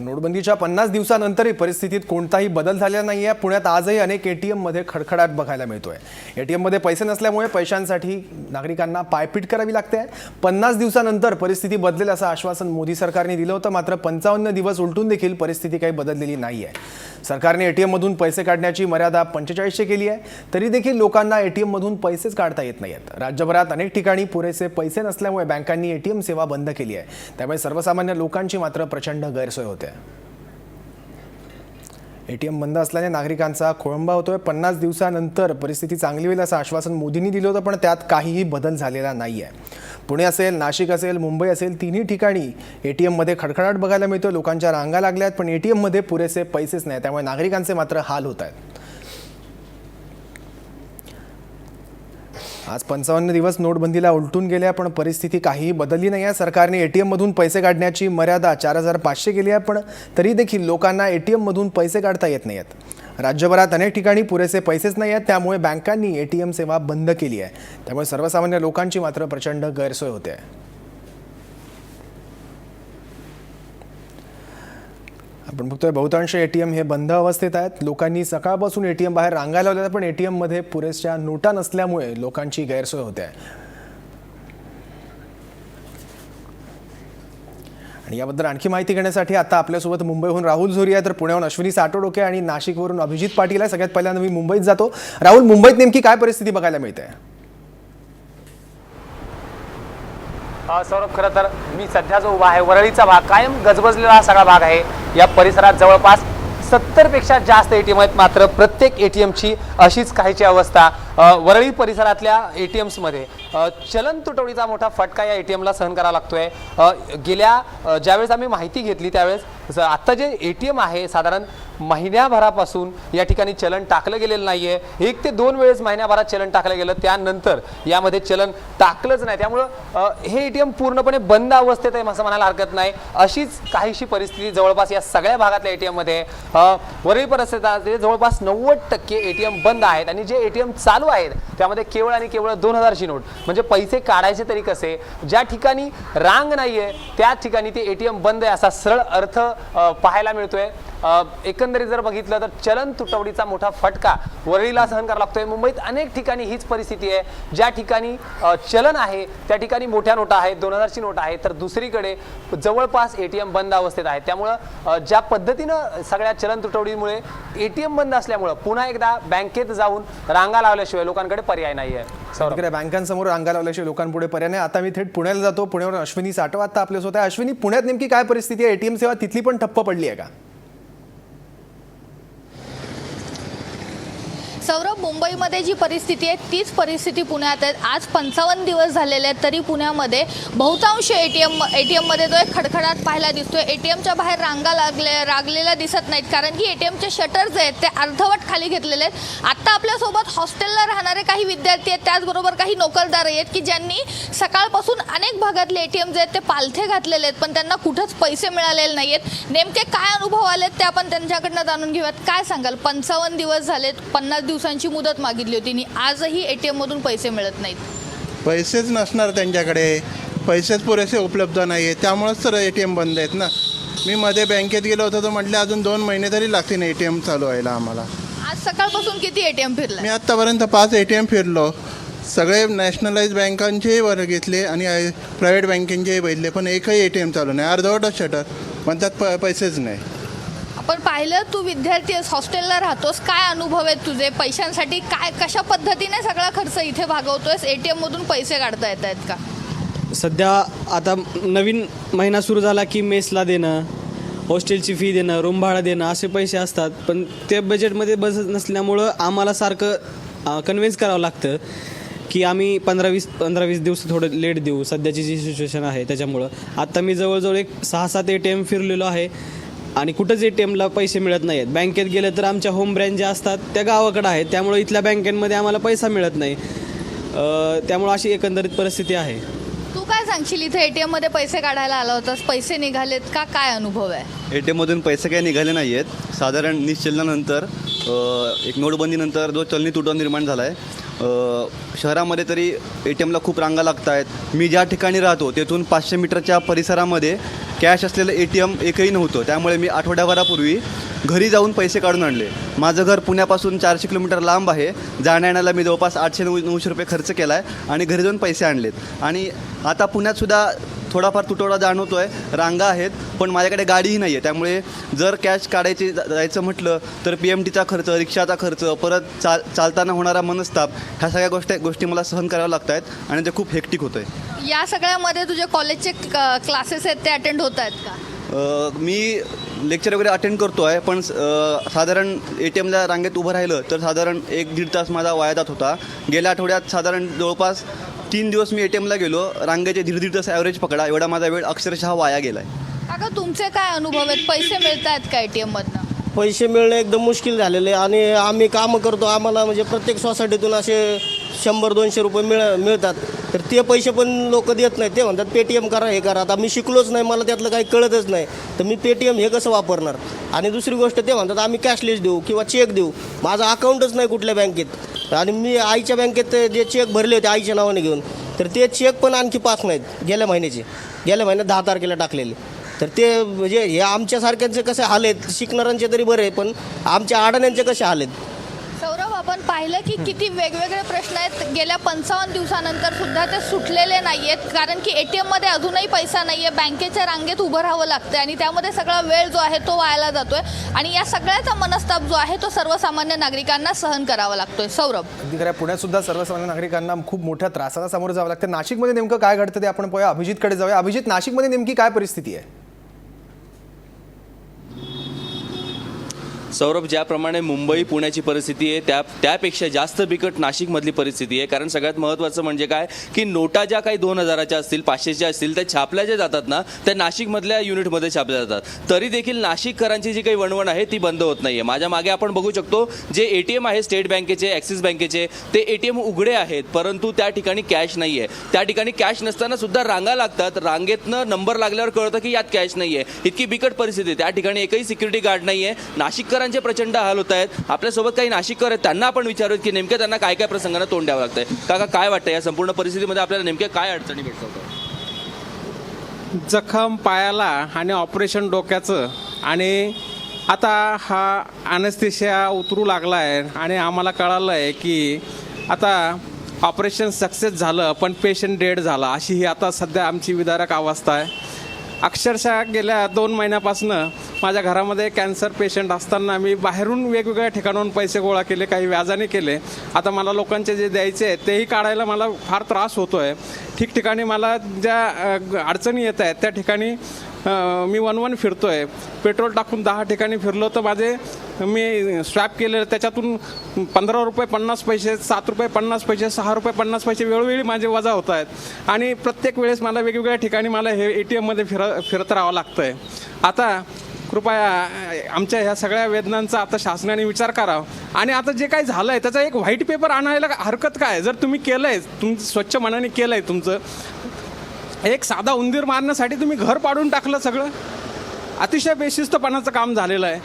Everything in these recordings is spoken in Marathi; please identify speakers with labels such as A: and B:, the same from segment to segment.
A: नोटबंदीच्या पन्नास दिवसानंतरही परिस्थितीत कोणताही बदल झालेला नाही आहे पुण्यात आजही अनेक एटीएममध्ये खडखडाट बघायला मिळतोय. एटीएममध्ये पैसे नसल्यामुळे पैशांसाठी नागरिकांना पायपीट करावी लागते. पन्नास दिवसानंतर परिस्थिती बदलेल असं आश्वासन मोदी सरकारने दिलं होतं. मात्र पंचावन्न दिवस उलटून देखील परिस्थिती काही बदललेली नाही आहे सरकारने एटीएम मधून पैसे काढण्याची मर्यादा पंचेचाळीसशे केली आहे. तरी देखील लोकांना एटीएम मधून पैसेच काढता येत नाहीत राज्यभरात अनेक ठिकाणी पुरेसे पैसे नसल्यामुळे बँकांनी एटीएम सेवा बंद केली आहे. त्यामुळे सर्वसामान्य लोकांची मात्र प्रचंड गैरसोय होते. एटीएम बंद असल्याने नागरिकांचा खोळंबा होतोय. पन्नास दिवसानंतर परिस्थिती चांगली होईल असं आश्वासन मोदींनी दिलं होतं पण त्यात काहीही बदल झालेला नाही आहे पुणे असेल नाशिक असेल मुंबई असेल तिन्ही ठिकाणी एटीएममध्ये खडखडाट बघायला मिळतो लोकांच्या रांगा लागल्या आहेत पण एटीएममध्ये पुरेसे पैसेच नाही. त्यामुळे नागरिकांचे मात्र हाल होत आहेत. आज पंचावन्न दिवस नोटबंदीला उलटून गेल्या पण परिस्थिती काहीही बदलली नाही. आहे सरकारने ए टी एममधून पैसे काढण्याची मर्यादा चार हजार पाचशे केली आहे पण तरी देखील लोकांना ए टी एममधून पैसे काढता येत नाही आहेत राज्यभरात अनेक ठिकाणी पुरेसे पैसेच नाही आहेत त्यामुळे बँकांनी एटीएम सेवा बंद केली आहे. त्यामुळे सर्वसामान्य लोकांची मात्र प्रचंड गैरसोय होते. आहे आपण बघतोय बहुतांश एटीएम हे बंद अवस्थेत आहेत. लोकांनी सकाळपासून एटीएम बाहेर रांगा लावल्या पण एटीएममध्ये पुरेशा नोटा नसल्यामुळे लोकांची गैरसोय होते. आणि याबद्दल आणखी माहिती घेण्यासाठी आता आपल्यासोबत मुंबईहून राहुल झोरी आहे तर पुण्याहून अश्विनी साटोडोके आणि नाशिकवरून अभिजित पाटील आहे सगळ्यात पहिल्यांदा मी मुंबईत जातो. राहुल मुंबईत नेमकी काय परिस्थिती बघायला मिळते?
B: आहे सौरभ खरं तर मी सध्या जो उभा आहे वरळीचा भाग कायम गजबजलेला हा सगळा भाग आहे. या परिसरात जवळपास सत्तरपेक्षा जास्त ए टी एम आहेत मात्र प्रत्येक ए टी एमची अशीच काहीची अवस्था. वरळी परिसरातल्या ए टी एम्समध्ये चलन तुटवडीचा मोठा फटका या ए टी एमला सहन करावा लागतोय. गेल्या ज्यावेळेस आम्ही माहिती घेतली त्यावेळेस आत्ता जे ए टी एम आहे साधारण महिन्याभरापासून या ठिकाणी चलन टाकलं गेलेलं नाही आहे एक ते दोन वेळेस महिन्याभरात चलन टाकलं गेलं. त्यानंतर यामध्ये चलन टाकलंच नाही. त्यामुळं हे ए टी एम पूर्णपणे बंद अवस्थेत आहे असं म्हणायला हरकत नाही. अशीच काहीशी परिस्थिती जवळपास या सगळ्या भागातल्या ए टी एममध्ये वरील परिस्थिती जवळपास नव्वद टक्के ए टी एम बंद आहेत. आणि जे ए टी एम चालू आहेत. त्यामध्ये केवळ आणि केवळ दोन हजारची नोट. म्हणजे पैसे काढायचे तरी कसे? ज्या ठिकाणी रांग नाहीये त्या ठिकाणी ते एटीएम बंद आहे असा सरळ अर्थ पाहायला मिळतोय. एकंदरीत जर बघितलं तर चलन तुटवडीचा मोठा फटका वरळीला सहन करावा लागतोय. मुंबईत अनेक ठिकाणी हीच परिस्थिती आहे. ज्या ठिकाणी चलन आहे त्या ठिकाणी मोठ्या नोटा आहेत दोन हजारची नोट आहे तर दुसरीकडे जवळपास एटीएम बंद अवस्थेत आहे. त्यामुळं ज्या पद्धतीनं सगळ्या चलन तुटवडीमुळे एटीएम बंद असल्यामुळं पुन्हा एकदा बँकेत जाऊन रांगा लावल्याशिवाय लोकांकडे पर्याय नाही आहे.
A: बँकांसमोर रांगा लावल्याशिवाय लोकांपुढे पर्याय नाही. आता मी थेट पुण्याला जातो. पुण्यावरून अश्विनी साठव. आता आपल्यासोबत आहे. अश्विनी पुण्यात नेमकी काय परिस्थिती आहे? एटीएम सेवा तिथली पण ठप्प पडली आहे का?
C: सौरभ मुंबईमध्ये जी परिस्थिती आहे तीच परिस्थिती पुण्यात आहे. आज पंचावन्न दिवस झालेले आहेत तरी पुण्यामध्ये बहुतांश A T M A T एममध्ये तो एक खडखडाट पाहायला दिसतोय. ए टी एमच्या बाहेर रांगा लागले रागलेल्या दिसत नाहीत कारण की ए टी एमचे शटर्स आहेत ते अर्धवट खाली घेतलेले आहेत. आत्ता आपल्यासोबत हॉस्टेलला राहणारे काही विद्यार्थी आहेत त्याचबरोबर काही नोकरदार आहेत की ज्यांनी सकाळपासून अनेक भागातले ए टी एम जे आहेत ते पालथे घातलेले आहेत पण त्यांना कुठंच पैसे मिळालेले नाही आहेत. नेमके काय अनुभव आलेत ते आपण त्यांच्याकडनं जाणून घेऊयात. काय सांगाल? पंचावन्न दिवस झालेत पन्नास दिवस दिवसांची मुदत मागितली होती आणि आजही ए टी एममधून पैसे मिळत नाहीत.
D: पैसेच नसणार त्यांच्याकडे. पैसेच पुरेसे उपलब्ध नाही आहे त्यामुळंच तर ए टी एम बंद आहेत ना. मी मध्ये बँकेत गेलो होतो तर म्हटले अजून दोन महिने तरी लागतील ए टी एम चालू व्हायला आम्हाला.
C: आज सकाळपासून किती ए टी एम फिरले
D: मी आत्तापर्यंत पाच ए टी एम फिरलो. सगळे नॅशनलाइज बँकांचेही वर घेतले आणि प्रायव्हेट बँकेंचेही बघितले पण एकही ए टी एम चालू नाही. अर्धवटच शटर पण त्यात प पैसेच नाही.
C: पण पाहिलं तू विद्यार्थी आहेस हॉस्टेलला राहतोस काय अनुभव आहेत तुझे? पैशांसाठी काय कशा पद्धतीने सगळा खर्च इथे भागवतोयस? ए टी एममधून पैसे काढता येत आहेत का?
E: सध्या आता नवीन महिना सुरू झाला की मेसला देणं हॉस्टेलची फी देणं रूम भाडं देणं असे पैसे असतात. पण ते बजेटमध्ये बसत नसल्यामुळं आम्हाला सारखं कन्व्हिन्स करावं लागतं की आम्ही पंधरा वीस पंधरा वीस दिवस थोडं लेट देऊ. सध्याची जी सिच्युएशन आहे त्याच्यामुळं. आत्ता मी जवळजवळ एक सहा सात ए टी एम फिरलेलो आहे. आणि कुठंच ए टी एमला पैसे मिळत नाही आहेत बँकेत गेलं तर आमच्या होम ब्रँच ज्या असतात त्या गावाकडं आहेत. त्यामुळं इथल्या बँकेमध्ये आम्हाला पैसा मिळत नाही. अं, त्यामुळं अशी एकंदरीत परिस्थिती आहे.
C: तू काय सांगशील? इथे ए टी एममध्ये पैसे काढायला आला होतास. पैसे निघालेत का? काय अनुभव आहे?
F: ए टी एममधून पैसे काही निघाले नाही आहेत साधारण निश्चलनानंतर अ, एक नोटबंदीनंतर जो चलनी तुटवडा निर्माण झाला आहे शहरामध्ये तरी ए टी एमला खूप रांगा लागत आहेत मी ज्या ठिकाणी राहतो तेथून पाचशे मीटरच्या परिसरामध्ये कॅश असलेलं ए टी एम एकही नव्हतं. त्यामुळे मी आठवड्याभरापूर्वी घरी जाऊन पैसे काढून आणले. माझं घर पुण्यापासून चारशे किलोमीटर लांब आहे. जाण्या येण्याला मी जवळपास आठशे नऊ नऊशे रुपये खर्च केला आहे आणि घरी जाऊन पैसे आणलेत. आणि आता पुण्यातसुद्धा थोडाफार तुटवडा जाणवतो आहे रांगा आहेत पण माझ्याकडे गाडीही नाही आहे त्यामुळे जर कॅश काढायची जायचं म्हटलं तर पी एम टीचा खर्च रिक्षाचा खर्च परत चाल चालताना होणारा मनस्ताप ह्या सगळ्या गोष्टी गोष्टी मला सहन कराव्या लागत आहेत आणि ते खूप हेक्टिक होतं आहे
C: या सगळ्यामध्ये तुझे कॉलेजचे क्लासेस आहेत ते अटेंड होत आहेत का
F: मी लेक्चर वगैरे अटेंड करतो आहे पण साधारण ए टी एमला रांगेत उभं राहिलं तर साधारण एक दीड तास माझा वाया जात होता. गेल्या आठवड्यात साधारण जवळपास तीन दिवस मी ए टी एमला गेलो. रांगेचे दीड दीड तास ॲव्हरेज पकडा. एवढा माझा वेळ अक्षरशः वाया गेला आहे
C: काका तुमचे काय अनुभव आहेत? पैसे मिळत आहेत का एटीएम मधनं?
G: पैसे मिळणं एकदम मुश्किल झालेलं आहे आणि आम्ही कामं करतो. आम्हाला म्हणजे प्रत्येक सोसायटीतून असे शंभर दोनशे रुपये मिळ मिळतात. तर ते पैसे पण लोक देत नाही ते म्हणतात पेटीएम करा हे करा. आता मी शिकलोच नाही मला त्यातलं काही कळतच नाही. तर मी पेटीएम हे कसं वापरणार? आणि दुसरी गोष्ट ते म्हणतात आम्ही कॅशलेस देऊ किंवा चेक देऊ. माझं अकाउंटच नाही कुठल्या बँकेत. आणि मी आईच्या बँकेत जे चेक भरले होते आईच्या नावाने घेऊन तर ते चेक पण आणखी पास नाहीत गेल्या महिन्याचे. गेल्या महिन्यात दहा तारखेला टाकलेले. तर ते म्हणजे हे आमच्यासारख्यांचे कसे हाल आहेत? शिकणाऱ्यांचे तरी बरे आहे, पण आमच्या अडाण्यांचे कसे हाल आहेत?
C: आपण पाहिलं की किती वेगवेगळे प्रश्न आहेत. गेल्या पंचावन्न दिवसानंतर सुद्धा ते सुटलेले नाही आहेत कारण की एटीएममध्ये अजूनही पैसा नाही आहे बँकेच्या रांगेत उभं राहावं लागतं आणि त्यामध्ये सगळा वेळ जो आहे तो वायाला जातोय. आणि या सगळ्याचा मनस्ताप जो आहे तो सर्वसामान्य नागरिकांना सहन करावा लागतोय. सौरभ.
A: अगदी खरं पुण्यात सुद्धा सर्वसामान्य नागरिकांना खूप मोठ्या त्रासाला सामोरं जावं लागतं. नाशिकमध्ये नेमकं काय घडतं ते आपण पाहूया. अभिजितकडे जाऊया. अभिजित नाशिकमध्ये नेमकी काय परिस्थिती आहे?
H: सौरभ ज्याप्रमाणे मुंबई पुण्याची परिस्थिती आहे त्या त्यापेक्षा जास्त बिकट नाशिकमधली परिस्थिती आहे. कारण सगळ्यात महत्त्वाचं म्हणजे काय? की नोटा ज्या काही दोन हजाराच्या असतील पाचशेच्या असतील त्या छापल्या ज्या जातात ना त्या नाशिकमधल्या युनिटमध्ये छापल्या जातात. तरी देखील नाशिककरांची जी काही वणवण आहे ती बंद होत नाही आहे माझ्या मागे आपण बघू शकतो जे ए टी एम आहे स्टेट बँकेचे ॲक्सिस बँकेचे ते ए टी एम उघडे आहेत परंतु त्या ठिकाणी कॅश नाही आहे त्या ठिकाणी कॅश नसताना सुद्धा रांगा लागतात. रांगेतनं नंबर लागल्यावर कळतं की यात कॅश नाही आहे इतकी बिकट परिस्थिती आहे. त्या ठिकाणी एकही सिक्युरिटी गार्ड नाही आहे नाशिककर नाशिककरांचे प्रचंड हाल होत आहेत. आपल्यासोबत काही नाशिककर आहेत. त्यांना आपण विचारूयात की नेमक्या त्यांना काय काय प्रसंगांना तोंड द्यावं लागतंय. काका काय वाटतं या संपूर्ण परिस्थितीमध्ये आपल्याला नेमक्या काय अडचणी भेटतात
I: जखम पायाला आणि ऑपरेशन डोक्याचं आणि आता हा अनस्थिशिया उतरू लागला आहे आणि आम्हाला कळालं आहे की आता ऑपरेशन सक्सेस झालं पण पेशंट डेड झाला. अशी ही आता सध्या आमची विदारक अवस्था आहे. अक्षरशः गेल्या दोन महिन्यापासनं माझ्या घरामध्ये कॅन्सर पेशंट असताना मी बाहेरून वेगवेगळ्या ठिकाणाहून पैसे गोळा केले काही व्याजाने केले. आता मला लोकांचे जे द्यायचे आहेत तेही काढायला मला फार त्रास होतो आहे ठिकठिकाणी मला ज्या अडचणी येत आहेत त्या ठिकाणी मी वन वन फिरतो आहे पेट्रोल टाकून दहा ठिकाणी फिरलो तर माझे मी स्वॅप केले त्याच्यातून पंधरा रुपये पन्नास पैसे सात रुपये पन्नास पैसे सहा रुपये पन्नास पैसे वेळोवेळी माझे वजा होत आहेत. आणि प्रत्येक वेळेस मला वेगवेगळ्या ठिकाणी मला हे ए टी एममध्ये फिर फिरत राहावं लागतं आहे आता कृपया आमच्या ह्या सगळ्या वेदनांचा आता शासनाने विचार करावा. आणि आता जे काही झालं आहे त्याचा एक व्हाईट पेपर आणायला हरकत काय? जर तुम्ही केलं आहे तुम स्वच्छ मनाने केलं आहे तुमचं एक साधा उंदीर मारण्यासाठी तुम्ही घर पाडून टाकलं सगळं? अतिशय बेशिस्तपणाचं काम झालेलं आहे.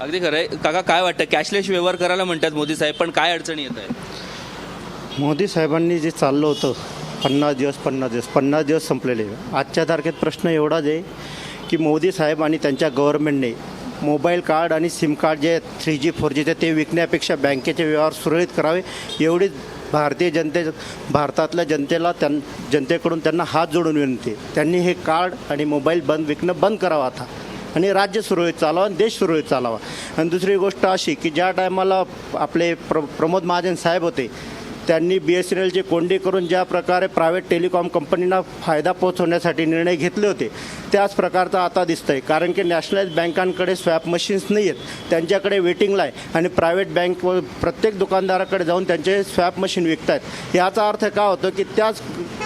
H: अगदी खरं आहे. काका काय वाटतं? कॅशलेस व्यवहार करायला म्हणतात मोदी साहेब पण काय अडचणी येत आहेत?
J: मोदी साहेबांनी जे चाललं होतं पन्नास दिवस पन्नास दिवस पन्नास दिवस संपलेले. आजच्या तारखेत प्रश्न एवढाच आहे की मोदी साहेब आणि त्यांच्या गव्हर्नमेंटने मोबाईल कार्ड आणि सिम कार्ड जे थ्री जी फोर जीचे ते विकण्यापेक्षा बँकेचे व्यवहार सुरळीत करावे. एवढीच भारतीय जनते भारतातल्या जनतेला त्यां जनतेकडून त्यांना हात जोडून विनंती त्यांनी हे कार्ड आणि मोबाईल बंद विकणं बंद करावं आता. आणि राज्य सुरळीत चालावं आणि देश सुरळीत चालावा. आणि दुसरी गोष्ट अशी की ज्या टायमाला आपले प्र प्रमोद महाजन साहेब होते त्यांनी बी एस एन एलचे कोंडी करून ज्या प्रकारे प्रायव्हेट टेलिकॉम कंपनींना फायदा पोहोचवण्यासाठी निर्णय घेतले होते त्याच प्रकारचं आता दिसतंय. कारण की नॅशनलाइज बँकांकडे स्वॅप मशीन्स नाही आहेत. त्यांच्याकडे वेटिंगला आहे आणि प्रायव्हेट बँक व प्रत्येक दुकानदाराकडे जाऊन त्यांचे स्वॅप मशीन विकत आहेत याचा अर्थ काय होतो की त्याच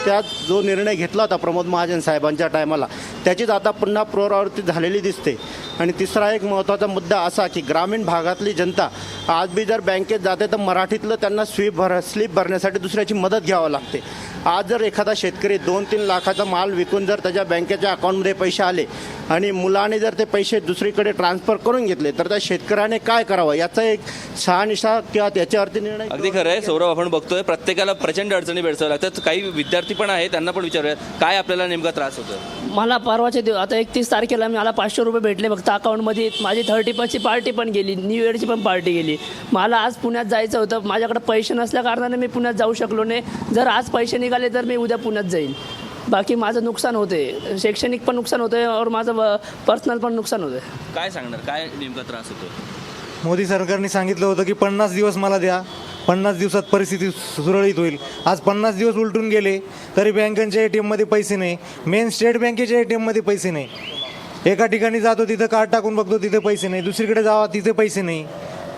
J: त्यात जो निर्णय घेतला होता प्रमोद महाजन साहेबांच्या टायमाला त्याचीच आता पुन्हा पुनरावृत्ती झालेली दिसते. आणि तिसरा एक महत्त्वाचा मुद्दा असा की ग्रामीण भागातली जनता आज बी जर बँकेत जाते तर मराठीतलं त्यांना स्वीप भर स्लीप भरण्यासाठी दुसऱ्याची मदत घ्यावं लागते. आज जर एखादा शेतकरी दोन तीन लाखाचा माल विकून जर त्याच्या बँकेच्या अकाउंटमध्ये पैसे आले आणि मुलाने जर ते पैसे दुसरीकडे ट्रान्सफर करून घेतले तर त्या शेतकऱ्याने काय करावं? याचा एक शहानिशा किंवा त्याच्यावरती निर्णय
H: अगदी खरं आहे सौरभ आपण बघतोय प्रत्येकाला प्रचंड अडचणी भेडसाव्या लागतात. काही विद्यार्थी पण आहेत त्यांना पण विचारूयात काय आपल्याला नेमका त्रास होतो
K: मला परवाच्या दिवस आता एकतीस तारखेला मला पाचशे रुपये भेटले फक्त अकाउंटमध्ये. माझी थर्टी फर्स्टची पार्टी पण गेली न्यू इयरची पण पार्टी गेली. मला आज पुण्यात जायचं होतं माझ्याकडे पैसे नसल्या कारणाने मी पुण्यात जाऊ शकलो नाही. जर आज पैसे निघाले तर मी उद्या पुण्यात जाईल बाकी माझं नुकसान होते. शैक्षणिक पण नुकसान होतं और माझं पर्सनल पण नुकसान होतं.
H: काय सांगणार? काय नेमका त्रास होतो
L: मोदी सरकारने सांगितलं होतं की पन्नास दिवस मला द्या. पन्नास दिवसात परिस्थिती सुरळीत होईल. आज पन्नास दिवस उलटून गेले तरी बँकांच्या ए टी एममध्ये पैसे नाही. मेन स्टेट बँकेच्या ए टी एममध्ये पैसे नाही. एका ठिकाणी जातो तिथं कार्ड टाकून बघतो तिथे पैसे नाही. दुसरीकडे जावा तिथे पैसे नाही.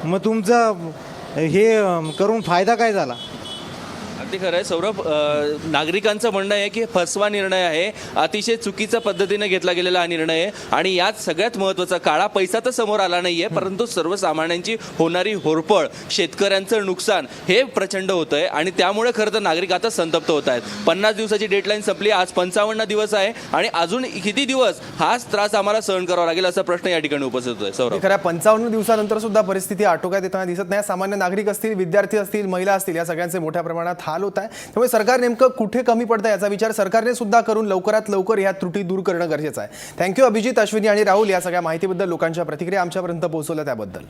L: मग तुमचं हे करून फायदा काय झाला?
H: अगदी खरं आहे. सौरभ नागरिकांचं म्हणणं आहे की फसवा निर्णय आहे. अतिशय चुकीच्या पद्धतीने घेतला गेलेला हा निर्णय आहे. आणि यात सगळ्यात महत्त्वाचा काळा पैसा तर समोर आला नाही आहे परंतु सर्वसामान्यांची होणारी होरपळ शेतकऱ्यांचं नुकसान हे प्रचंड होतं आहे आणि त्यामुळे खरं तर नागरिक आता संतप्त होत आहेत. पन्नास दिवसाची डेडलाईन संपली आज पंचावन्न दिवस आहे. आणि अजून किती दिवस हाच त्रास आम्हाला सहन करावा लागेल असा प्रश्न या ठिकाणी उपस्थित होतोय. सौरभ.
A: खऱ्या पंचावन्न दिवसानंतर सुद्धा परिस्थिती आटोक्यात येताना दिसत नाही. सामान्य नागरिक असतील विद्यार्थी असतील महिला असतील या सगळ्यांचे मोठ्या प्रमाणात हाल होत आहे. त्यामुळे सरकार नेमकं कुठे कमी पडतं याचा विचार सरकारने सुद्धा करून लवकरात लवकर ह्या त्रुटी दूर करणं गरजेचं आहे. थँक्यू अभिजित अश्विनी आणि राहुल या सगळ्या माहितीबद्दल लोकांच्या प्रतिक्रिया आमच्यापर्यंत पोहोचवल्या त्याबद्दल.